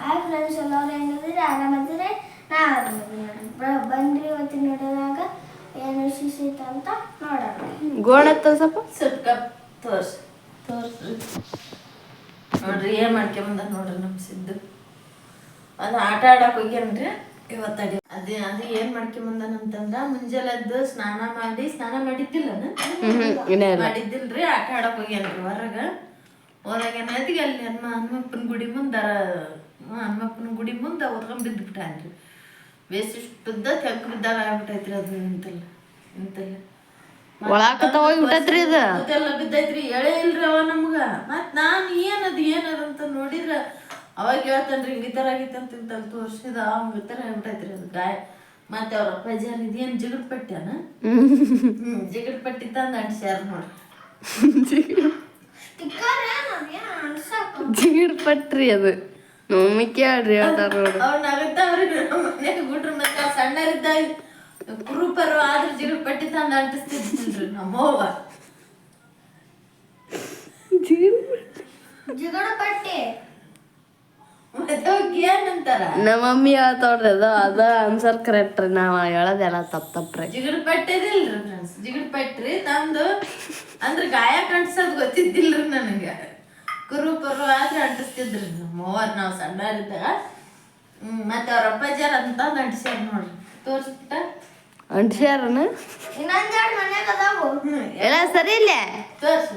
Hi friends ಎಲ್ಲರೂ ಹೆಂಗಿದ್ರೆ ಆರಾಮದಿದ್ರೆ ನಾ ಆರಾಮದಿನಿ ಬಂದ್ರಿ ಇವತ್ತು ನೋಡಿದಾಗ ಇವತ್ತಿನ ನೋಡೋದಾಗ. ಏನು ವಿಶೇಷ ಅಂತ ನೋಡೋಣ. ಗೋಣ ಸ್ವಲ್ಪ ಸುಟ್ಕ ತೋರ್ಸ್. ತೋರ್ಸ್ರಿ ನೋಡ್ರಿ ಏನ್ ಮಾಡ್ಕೊಂಬಂದ ನೋಡ್ರಿ ನಮ್ ಸಿದ್ದು. ಅದು ಆಟ ಆಡಕ್ ಹೋಗ್ಯಾನ್ರಿ ಇವತ್ತಡಿ ಅದೇ ಅದು ಏನ್ ಮುಂಜಾನೆ ಎದ್ದು ಸ್ನಾನ ಮಾಡಿ ಸ್ನಾನ ಮಾಡಿದ್ದಿಲ್ಲ ಮಾಡಿದ್ದಿಲ್ರಿ ಆಟ ಆಡಕ್ ಹೋಗ್ಯಾನ್ರಿ ಹೊರಗ. ಹೋದಾಗ ಏನಾಯ್ತು ಅಲ್ಲಿ ಹನುಮ ಹನುಮಪ್ಪನ ಗುಡಿ ಮುಂದ ಹನುಮಪ್ಪನ ಗುಡಿ ಮುಂದ ಬಿದ್ದು ಬಿದ್ದುಬಿಟ್ಟಾನ್ರಿ ಬೇಸಿಷ್ಟುದ್ದ ತೆಗ್ದು ಬಿದ್ದಾಗ ಆಗ್ಬಿಟ್ಟೈತ್ರಿ ಅದು ಇಂತೆಲ್ಲ ಇಂತಲ್ಲ ಒಳಾಕತ್ತ ಹೋಗಿ ಬಿಟ್ಟೈತ್ರಿ ಇದು. ಅದೆಲ್ಲ ಬಿದ್ದೈತ್ರಿ ಎಳೆ ಇಲ್ರಿ ಅವ ನಮ್ಗ. ಮತ್ ನಾನು ಏನದು ಏನದ್ ಅಂತ ನೋಡಿದ್ರ ಅವಾಗ ಹೇಳ್ತಾನ್ರಿ ಹಿಂಗ ಈ ತರ ಆಗೈತೆ ಅಂತ ಇಂತಲ್ಲಿ ತೋರ್ಸಿದ ಅವಂಗ ಈ ತರ ಆಗ್ಬಿಟ್ಟೈತ್ರಿ ಅದು ಗಾಯ. ಮತ್ತೆ ಅವ್ರ ಅಪ್ಪಾಜಿ ಇದೇನ್ ಜಿಗಟ್ ಪಟ್ಟ್ಯಾನ ಹ್ಮ್. ಜಿಗಟ್ ಪಟ್ಟಿ ತಂದ ಅಂಟ್ಸ್ಯಾರ ನೋಡ್ರಿ ಸ್ಟಿಕ್ಕರ್ ಏನು ಏನು ಅನ್ಸಕ್ಕೆ ಜಿಗಿಡ್ ಪಟ್ರಿ ಅದು. ಮಮ್ಮಿ ಕೇಳ್ರಿ ಹೇಳ್ತಾರ ನೋಡು. ನಗತಾವ್ರಿ ನಮ್ಮ ಮನೆಗೆ ಬಿಟ್ರು ಮತ್ತೆ ಸಣ್ಣರಿದ್ದಾಗ ಕುರುಪರು ಆದ್ರ ಜಿಗಟ್ ಪಟ್ಟಿ ತಂದ ಅಂಟಿಸ್ತಿದ್ದಿಲ್ರಿ ನಮ್ಮವ್ವ. ಜಿಗಡ ಪಟ್ಟಿ. ಏನಂತಾರ ನಮ್ಮ ಮಮ್ಮಿ ಹೇಳ್ತಾವ್ರಿ ಅದ ಅದ ಆನ್ಸರ್ ಕರೆಕ್ಟ್ ರೀ. ನಾವ್ ಹೇಳೋದೆಲ್ಲ ತಪ್ಪ ತಪ್ಪ್ರಿ ಜಿಗಡ್ ಪಟ್ಟಿದಿಲ್ರಿ ಫ್ರೆಂಡ್ಸ್ ಜಿಗಡ್ ಪಟ್ರಿ ತಂದು ಅಂದ್ರ ಗಾಯ ಕಂಡ್ಸದ್ ಗೊತ್ತಿದ್ದಿಲ್ರಿ ನನಗೆ. ಕುರು ಪರು ಆದ್ರೆ ಅಂಟಿಸ್ತಿದ್ರು ನಮ್ಮ ಅವ್ವರ್ ನಾವು ಸಣ್ಣರಿದ್ದಾಗ ಹ್ಮ್ ಮತ್ತೆ ಅವ್ರ ಅಪ್ಪಾಜಿಯರ್ ಅಂತ ಅಂಟಿಸ್ಯಾರ ನೋಡ್ರಿ. ತೋರಿಸ್ಬಿಟ್ಟ. ಅಂಟ್ಸ್ಯಾರನ? ಇನ್ನೊಂದೆರಡು ಮನ್ಯಾಗ ಅದಾವು. ಎಲ್ಲ ಸರಿ ಇಲ್ಲ? ತೋರ್ಸು.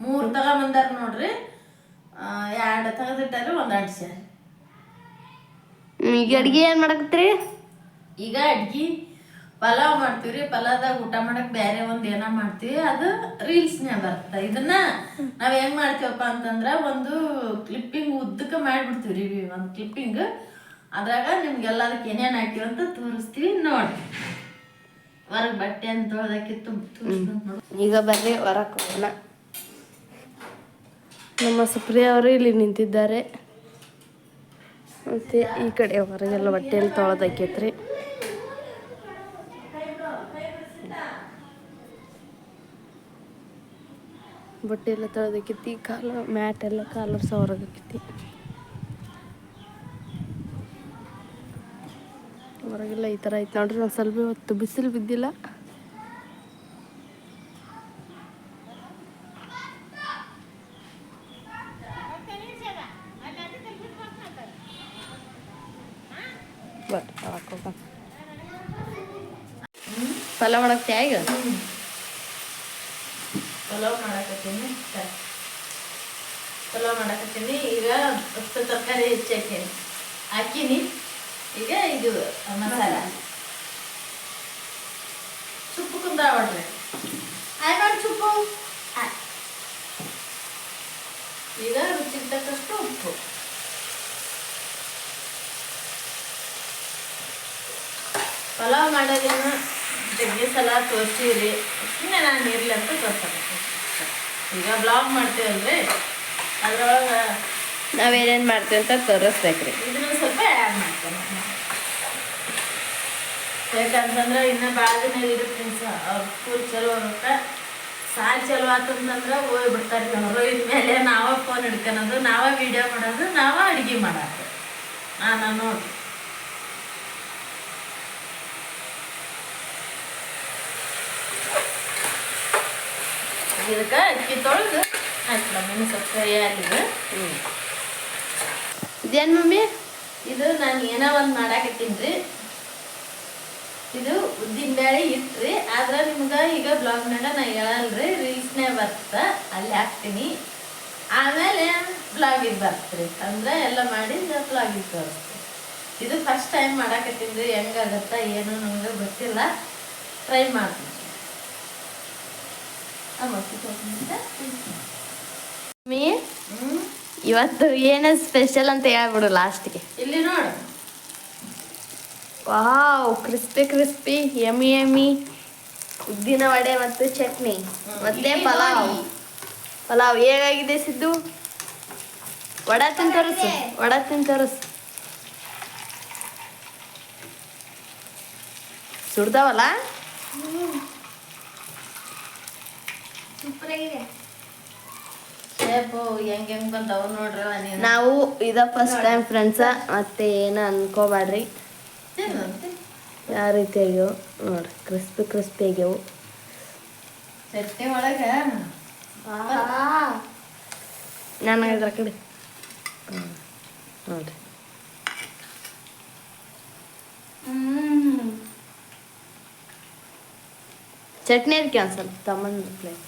ಮೂರು ತಗೊಂಬಂದಾರ ನೋಡ್ರಿ. ಎರಡು ತೆಗೆದಿಟ್ಟಾರ ಒಂದು ಅಂಟಿಸ್ಯಾರ. ಈಗ ಅಡ್ಗೆ ಏನು ಮಾಡಕತ್ರಿ ಈಗ ಅಡ್ಗಿ ಪಲಾವ್ ಮಾಡ್ತೀವ್ರಿ, ಪಲಾವ್ದಾಗ ಊಟ ಮಾಡಕ್ ಬೇರೆ ಒಂದ್ ಏನ ಮಾಡ್ತೀವಿ, ಅದು ರೀಲ್ಸ್ನ್ಯಾಗ ಬರ್ತದ. ಇದನ್ನ ನಾವ್ ಹೆಂಗ್ ಮಾಡ್ತೀವಪ್ಪ ಅಂತಂದ್ರ ಒಂದು ಕ್ಲಿಪ್ಪಿಂಗ್ ಉದ್ದಕ್ಕ ಮಾಡ್ಬಿಡ್ತೀವ್ರಿ ಒಂದ್ ಕ್ಲಿಪ್ಪಿಂಗ್ ಅದ್ರಾಗ ನಿಮ್ಗೆಲ್ಲದಕ್ಕೆ ಏನೇನ್ ಹಾಕಿವಿ ಅಂತ ತೋರಿಸ್ತೀವಿ ನೋಡಿ. ಹೊರಗ್ ಬಟ್ಟೆ ಅಂತ ತೊಳ್ದಾಕಿತ್ತು ನೋಡಿ. ಈಗ ಬರ್ರಿ, ಹೊರಕ್ ನಮ್ಮ ಸುಪ್ರಿಯಾ ಅವರು ಇಲ್ಲಿ ನಿಂತಿದ್ದಾರೆ. ಮತ್ತೆ ಈ ಕಡೆ ಹೊರಗೆಲ್ಲ ಬಟ್ಟೆಯಲ್ಲಿ ತೊಳೆದಾಕೈತ್ರಿ ಬಟ್ಟೆ ಎಲ್ಲ ತೊಳೆದಕ್ಕೈತಿ ಕಾಲ ಮ್ಯಾಟ್ ಎಲ್ಲ ಕಾಲರ್ಸ ಹೊರಗಾಕೈತಿ ಹೊರಗೆಲ್ಲ ಈ ಥರ ಐತೆ ನೋಡ್ರಿ, ನಾನು ಸ್ವಲ್ಪ ಹೊತ್ತು ಬಿಸಿಲು ಬಿದ್ದಿಲ್ಲ. ಬಟ್ ಪಲಾವ್ ಮಾಡಕ್ಕೆ ಪಲಾವ್ ಮಾಡಕತ್ತೀನಿ. ಪಲಾವ್ ಮಾಡಕತ್ತೀನಿ. ಈಗ ತರಕಾರಿ ಹೆಚ್ಚಾಕೀನಿ ಹಾಕಿನಿ. ಈಗ ಇದು ಮಸಾಲ. ಸುಪ್ಪು ಕುಂದಾವಡ್ರಿ ಹಾಯ್ ಮಾಡಿ ಚುಪ್ಪು ಈಗ ರುಚಿಗೆ ತಕ್ಕಷ್ಟು ಉಪ್ಪು. ಪಲಾವ್ ಮಾಡೋದೇನು ಜಗ್ಗಿ ಸಲ ತೋರಿಸಿರಿ. ಸುಮ್ಮನೆ ನಾನು ಇರಲಿ ಅಂತ ಗೊತ್ತಾಗುತ್ತೆ. ಈಗ ಬ್ಲಾಗ್ ಮಾಡ್ತೀವಂದ್ರೆ ಅದ್ರೊಳಗೆ ನಾವೇನೇನು ಮಾಡ್ತೀವಿ ಅಂತ ತೋರಿಸ್ಬೇಕ್ರಿ. ಇದನ್ನು ಸ್ವಲ್ಪ ಆ್ಯಡ್ ಮಾಡ್ತೇನೆ. ಯಾಕಂತಂದ್ರೆ ಇನ್ನೂ ಭಾಳ ದಿನ ಇರುತ್ತೆ ಅವ್ರ ಸ್ಕೂಲ್ ಚಲೋ ಆಗುತ್ತೆ ಸಾಲ್ ಚಲೋ ಆತಂತಂದ್ರೆ ಹೋಗಿ ಬಿಡ್ತಾರೆ ಅವರು ಇದ್ಮೇಲೆ ನಾವೇ ಫೋನ್ ಹಿಡ್ಕೊಳೋದು ನಾವೇ ವಿಡಿಯೋ ಮಾಡೋದು ನಾವೇ ಅಡುಗೆ ಮಾಡೋದು. ನಾನು ನೋಡಿ ಇದಕ್ಕೆ ಅಕ್ಕಿ ತೊಳೆದು ಆಯ್ತು ಮಮ್ಮಿ ಸ್ವಲ್ಪ ಕೈಯಾಗಿದೆ ಹ್ಞೂ ಇದೇನು ಮಮ್ಮಿ? ಇದು ನಾನು ಏನೋ ಒಂದು ಮಾಡಾಕತ್ತೀನಿ ರೀ ಇದು ಉದ್ದಿನ ಬೇಳೆ ಇಟ್ರಿ ಆದ್ರೆ ನಿಮ್ಗೆ ಈಗ ಬ್ಲಾಗ್ನಾಗ ನಾ ಹೇಳಲ್ರಿ ರೀಲ್ಸ್ನೇ ಬರ್ತ ಅಲ್ಲಿ ಹಾಕ್ತೀನಿ. ಆಮೇಲೆ ಬ್ಲಾಗಿಗೆ ಬರ್ತ್ರಿ ಅಂದ್ರೆ ಎಲ್ಲ ಮಾಡಿ ಬ್ಲಾಗಿಗೆ ತೋರಿಸ್ತೀನಿ. ಇದು ಫಸ್ಟ್ ಟೈಮ್ ಮಾಡಾಕತ್ತೀನಿ ರೀ ಹೆಂಗಾಗತ್ತ ಏನು ನಮ್ಗೆ ಗೊತ್ತಿಲ್ಲ. ಟ್ರೈ ಮಾಡ್ತೀನಿ. ಇವತ್ತು ಏನೇ ಸ್ಪೆಷಲ್ ಅಂತ ಹೇಳ್ಬಿಡು ಲಾಸ್ಟ್ಗೆ ಇಲ್ಲಿ ನೋಡು. ವಾವ್ ಕ್ರಿಸ್ಪಿ ಕ್ರಿಸ್ಪಿ ಎಮಿ ಎಮಿ ಉದ್ದಿನ ವಡೆ ಮತ್ತು ಚಟ್ನಿ ಮತ್ತೆ ಪಲಾವ್. ಪಲಾವ್ ಹೇಗಾಗಿದೆ ಸಿದ್ದು? ವಡ ತಿನ್ ತೋರಿಸು ವಡ ತಿನ್ ಸುಡ್ದಾವಲ್ಲ? ಸೂಪರ್ ಆಗಿದೆ ನೀನು? ನಾವು ಇದ ಫಸ್ಟ್ ಟೈಮ್ ಫ್ರೆಂಡ್ಸ ಮತ್ತೆ ಏನ ಅನ್ಕೋಬೇಡ್ರಿ. ಯಾವ ರೀತಿ ಆಗ್ಯವು? ನೋಡ್ರಿ ಕ್ರಿಸ್ಪಿ ಕ್ರಿಸ್ಪಿ ಆಗ್ಯವು. ಚಟ್ನಿ ಒಳಗ ನನಗೆ ಇದ್ರ ಕಡೆ. ಹ್ಮ್. ನೋಡ್ರಿ. ಚಟ್ನಿ ಅದಕ್ಕೆ ಒಂದ್ಸಲ ತಮ್ಮನ ಪ್ಲೇಟ್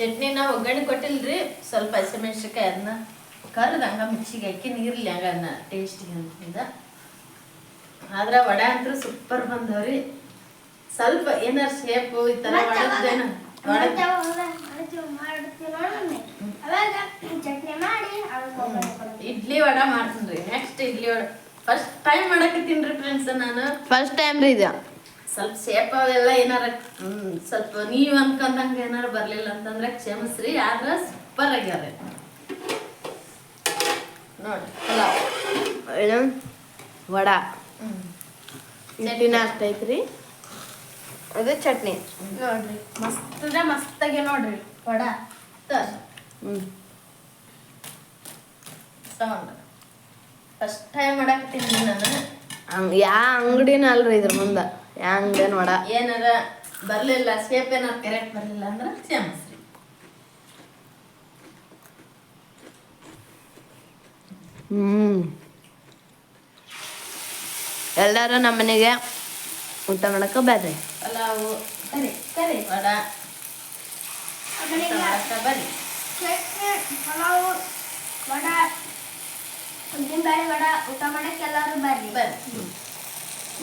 ಚಟ್ನಿನ ಒಗ್ಗರಣೆ ಕೊಟ್ಟಿಲ್ರಿ ಸ್ವಲ್ಪ ಹಸಿಮೆಣ್ಸಿಕಾಯಿ ಅದನ್ನ ಕರ್ದು ಹಂಗ ಮಿಕ್ಸಿಗೆ ಹಾಕಿ ನೀರ್ಲಿ ಹಂಗ ಅದನ್ನ ಟೇಸ್ಟಿಗೆ ಅಂತಿಂದ. ಆದ್ರ ವಡೆ ಅಂತೂ ಸೂಪರ್ ಬಂದವ್ರಿ. ಸ್ವಲ್ಪ ಏನಾರ ಶೇಪು ಈ ಒಗ್ಗರಣೆ ಇಡ್ಲಿ ವಡ ಮಾಡ್ತೀನಿ next idli vada. First time ಮಾಡಕತ್ತೀನಿ friends ನಾನು. ಫಸ್ಟ್ ಟೈಮ್ ರೀ ಇದು. ಸ್ವಲ್ಪ ಶೇಪ್ ಅವೆಲ್ಲ ಏನಾರ ಹ್ಮ್, ಸ್ವಲ್ಪ ನೀವು ಅನ್ಕೊಂಡಂಗ ಏನಾರ ಬರ್ಲಿಲ್ಲ ಅಂತಂದ್ರೆ ಕ್ಷಮಿಸ್ರಿ ಆದ್ರ ಸೂಪರ್ ಆಗ್ಯಾರ ಪಲಾವ್ ಏನು ವಡ. ಚಟ್ನಿ ಆಗ್ತೈತ್ರಿ ಅದು ಚಟ್ನಿ. ನೋಡ್ರಿ ಮಸ್ತ್ ಮಸ್ತಾಗಿ ನೋಡ್ರಿ ವಡ. ಹ್ಞೂ ಫಸ್ಟ್ ಟೈಮ್ ಮಾಡಾಕ್ತೀನಿ ನಾನು. ಯಾ ಅಂಗಡಿನ ಅಲ್ರಿ ಇದ್ರ ಮುಂದೆ. ಅಂಗಡಿನ ವಡ ಏನಾರ ಬರಲಿಲ್ಲ ಶೇಪ್ ಏನಾರ ಕರೆಕ್ಟ್ ಬರಲಿಲ್ಲ ಅಂದ್ರೆ ಕ್ಷಮಿಸ್ರಿ. ಹ್ಮ್. ಎಲ್ಲರೂ ನಮ್ಮ ಮನೆಗೆ ಊಟ ಮಾಡಕ್ಕೆ ಬರ್ರಿ. ಪಲಾವು ಕರೆ ಕರೆ ವಡ. ಬರ್ರಿ. ಪಲಾವು ವಡ ಉದ್ದಿನಬೇಳೆ ವಡ ಊಟ ಮಾಡಕ್ಕೆ ಎಲ್ಲರೂ ಬರ್ರಿ. ಬರ್ರಿ.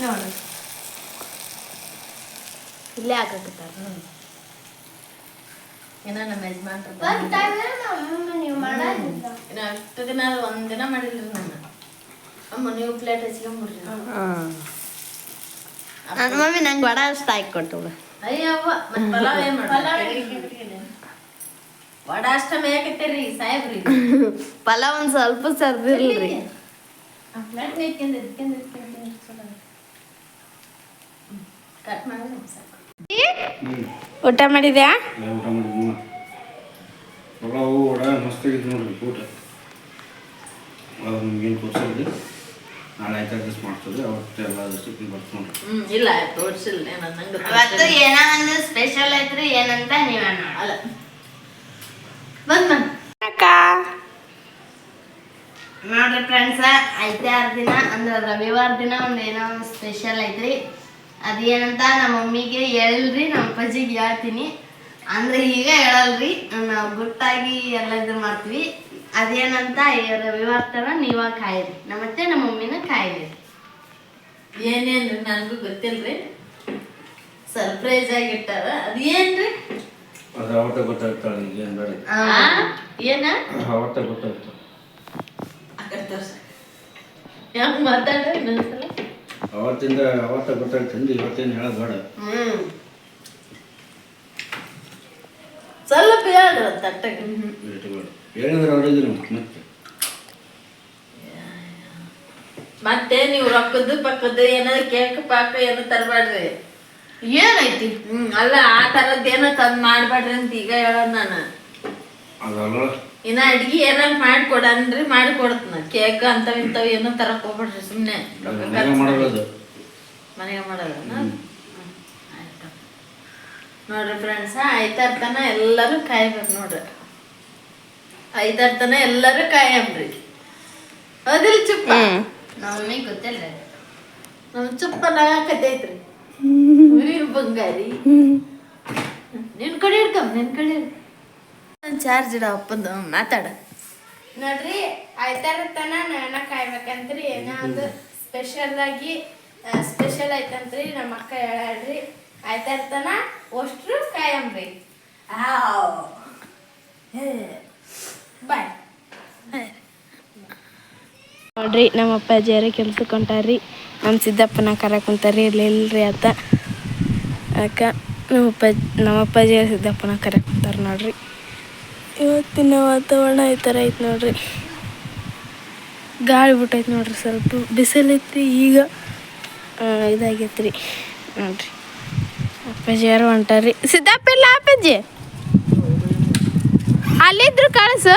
ನೋಡ್ರಿ ಇಲ್ಲೇ ಹಾಕಕತ್ತಾರ. ಇನ್ನ ನಮ್ಮ ಯಜಮಾನ್ರು ಇನ್ನ ಅಷ್ಟು ದಿನ ಒಂದಿನ ಮಾಡಿಲ್ರಿ ನಾನು. ಅಮ್ಮ ನೀವು ಪ್ಲೇಟ್ ಹಚ್ಕೊಂಬಿಡ್ರಿ ಹಾಂ. ನನ್ನ ಮಮ್ಮಿ ನಂಗೆ ವಡ ಅಷ್ಟು ಹಾಕಿ ಕೊಟ್ಟು ಅಯ್ಯವ್ವ ಮತ್ ಪಲಾವ್ ಏನ್ ವಡ ಅಷ್ಟ ಮೇಯಕತ್ತೀರಿ ಸಾಹೇಬ್ರಿ ಪಲಾವ್ ಒಂದು ಸ್ವಲ್ಪ ಸರ್ದಿರ್ಲಿ ಕಟ್ ಸಾಕು ಊಟ ಮಾಡಿದ್ಯಾ? ಎಲ್ಲ ಊಟ ಮಾಡಿದ್ವಿ ಪಲಾವು ವಡ ಮಸ್ತಾಗಿತ್ತು ನೋಡ್ರಿ ಊಟ. ಅದು ನಿಮ್ಗೇನು ತೋರಿಸಿದ್ರಿ ನಾಳೆ ಆಯ್ತು ದಿವಸ ಮಾಡ್ತೀವಿ ಅವತ್ತು ಎಲ್ಲ ರೆಸಿಪಿ ಬರ್ತು ನೋಡ್ರಿ ಇಲ್ಲ ತೋರ್ಸಿಲ್ಲ ನಾನು ನಂಗೆ ಅವತ್ತು ಏನೋ ಒಂದು ಸ್ಪೆಷಲ್ ಐತ್ರಿ ಏನಂತ ನೀವೇ ನೋಡಿ. ಅಲ್ಲ. ಬಂದ್ ಬಂದ್. ನೋಡ್ರಿ ಫ್ರೆಂಡ್ಸ ಐತಾರ ದಿನ ಅಂದ್ರೆ ರವಿವಾರ ದಿನ ಒಂದು ಏನೋ ಒಂದು ಸ್ಪೆಷಲ್ ಐತ್ರಿ. ಅದೇನಂತ ನಮ್ಮ ಮಮ್ಮಿಗೆ ಹೇಳ್ರಿ ನಮ್ಮ ಅಪ್ಪಾಜಿಗೆ ಹೇಳ್ತೀನಿ. ಅಂದ್ರೆ ಈಗ ಹೇಳಲ್ರಿ ನಾವು ಗುಟ್ಟಾಗಿ ಎಲ್ಲ ಇದು ಮಾಡ್ತೀವಿ. ಅದೇನಂತ ಈ ನೀವಾಗ ತರ ನೀವ ಕಾಯಿರಿ. ನಮ್ಮ ಅತ್ತೆ ನಮ್ಮ ಮಮ್ಮಿನ ಕಾಯಿರಿ. ಏನೇನ್ರಿ ನನಗೂ ಗೊತ್ತಿಲ್ರಿ. ಸರ್ಪ್ರೈಸ್ ಆಗಿ ಇಟ್ಟಾರ ಅದೇನ್ರಿ ಅವತ್ತೇ ಗೊತ್ತಾಗ್ತಾಳೆ? ಏನ? ಅವತ್ತೇ ಮಾತಾಡ್ರಿ ಇನ್ನೊಂದ್ಸಲ ಅವತ್ತಿಂದ ಅವತ್ತೇ ಗೊತ್ತಾಗ್ತಂದು ಇವತ್ತೇನು ಹೇಳಬೇಡ. ಬೇಡ ಹ್ಮ್. ಸ್ವಲ್ಪ ಒಂದ್ ತಟ್ಟಗೆ. ರೇಟ್ ಬೇಡ ಹೇಳಿದ್ರೆ ಅವ್ರಿಗೆ ಮತ್ತೆ. ಮತ್ತೆ ನೀವು ರೊಕ್ಕದ್ದು ಪಕ್ಕದ್ದು ಏನಾದ್ರು ಕೇಕ್ ಪಾಕ ಏನ ತರಬೇಡ್ರಿ ಏನೈತಿ? ಹ್ಮ್ ಅಲ್ಲ ಆ ತರದ್ ಏನೋ ತಂದ್ ಮಾಡ್ಬೇಡ್ರಿ ಅಂತ ಈಗ ಹೇಳೋದ್ ನಾನು. ಅದಲ್ಲ. ಇನ್ನ ಅಡ್ಗಿ ಏನಾರ ಮಾಡ್ಕೊಡನ್ರಿ ಮಾಡಿಕೊಡ್ತನ. ಕೇಕ್ ಅಂತವ್ ಇಂಥವ್ ಏನೋ ತರಕ್ ಹೋಗ್ಬೇಡ್ರಿ ಸುಮ್ನೆ. ಮನೆಗೆ ಮಾಡೋದು. ಮನೆಗೆ ಮಾಡೋದನ್ನ ನೋಡ್ರಿ ಫ್ರೆಂಡ್ಸ್ ತನ ಎಲ್ಲರೂ ಕಾಯ್ಬೇಕು ನೋಡ್ರಿ. ಐತಾರ ತನ ಎಲ್ಲರೂ ಕಾಯಂಬ್ರಿ. ಹೌದಿಲ್ಲ ಚುಪ್ಪ? ನಮ್ಮ ಗೊತ್ತಿಲ್ಲ ನಮ್ ಚುಪ್ಪ ನಗಾಕತೈತ್ರಿ ನೀರು ಬಂಗಾರಿ. ನಿನ್ ಕಡೆ ಹಿಡ್ಕಮ್ ನಿನ್ ಕಡೆ ಚಾರ್ಜ್ ಇಡ ಅಪ್ಪಂದು ಮಾತಾಡ. ನೋಡ್ರಿ ಆಯ್ತಾರ ತನ ನಾನ ಕಾಯ್ಬೇಕಂತ್ರಿ. ಏನೋ ಒಂದು ಸ್ಪೆಷಲ್ ಆಗಿ ಸ್ಪೆಷಲ್ ಐತಂತ್ರಿ ನಮ್ಮ ಅಕ್ಕ ಹೇಳ್ರಿ ಆಯ್ತಾರ ತನ ಅಷ್ಟ್ರು ಕಾಯಂಬ್ರಿ. ಬಾಯ್. ನೋಡ್ರಿ ನಮ್ಮ ಅಪ್ಪಾಜಿಯರ ಕೆಲ್ಸಕ್ಕೆ ಹೊಂಟಾರ್ರಿ. ನಮ್ಮ ಸಿದ್ದಪ್ಪನ ಕರ ಕುಂತಾರ್ರಿ ಇಲ್ಲಿ ಇಲ್ರಿ ಆತ? ಅಕ್ಕ ನಮ್ಮ ಅಪ್ಪ ನಮ್ಮ ಅಪ್ಪಾಜಿಯ ಸಿದ್ದಪ್ಪನ ಕರ ಕುಂತಾರ ನೋಡ್ರಿ. ಇವತ್ತಿನ ವಾತಾವರಣ ಈ ಥರ ಐತೆ ನೋಡ್ರಿ. ಗಾಳಿ ಬಿಟ್ಟೈತೆ ನೋಡ್ರಿ ಸ್ವಲ್ಪ. ಬಿಸಿಲೈತಿ ಈಗ ಇದಾಗೈತೆ ರೀ ನೋಡ್ರಿ. ಅಪ್ಪಾಜಿಯರು ಹೊಂಟಾರ್ರಿ. ಸಿದ್ದಪ್ಪ ಇಲ್ಲ ಅಪ್ಪಾಜಿ? ಅಲ್ಲಿದ್ರು ಕಳ್ಸು.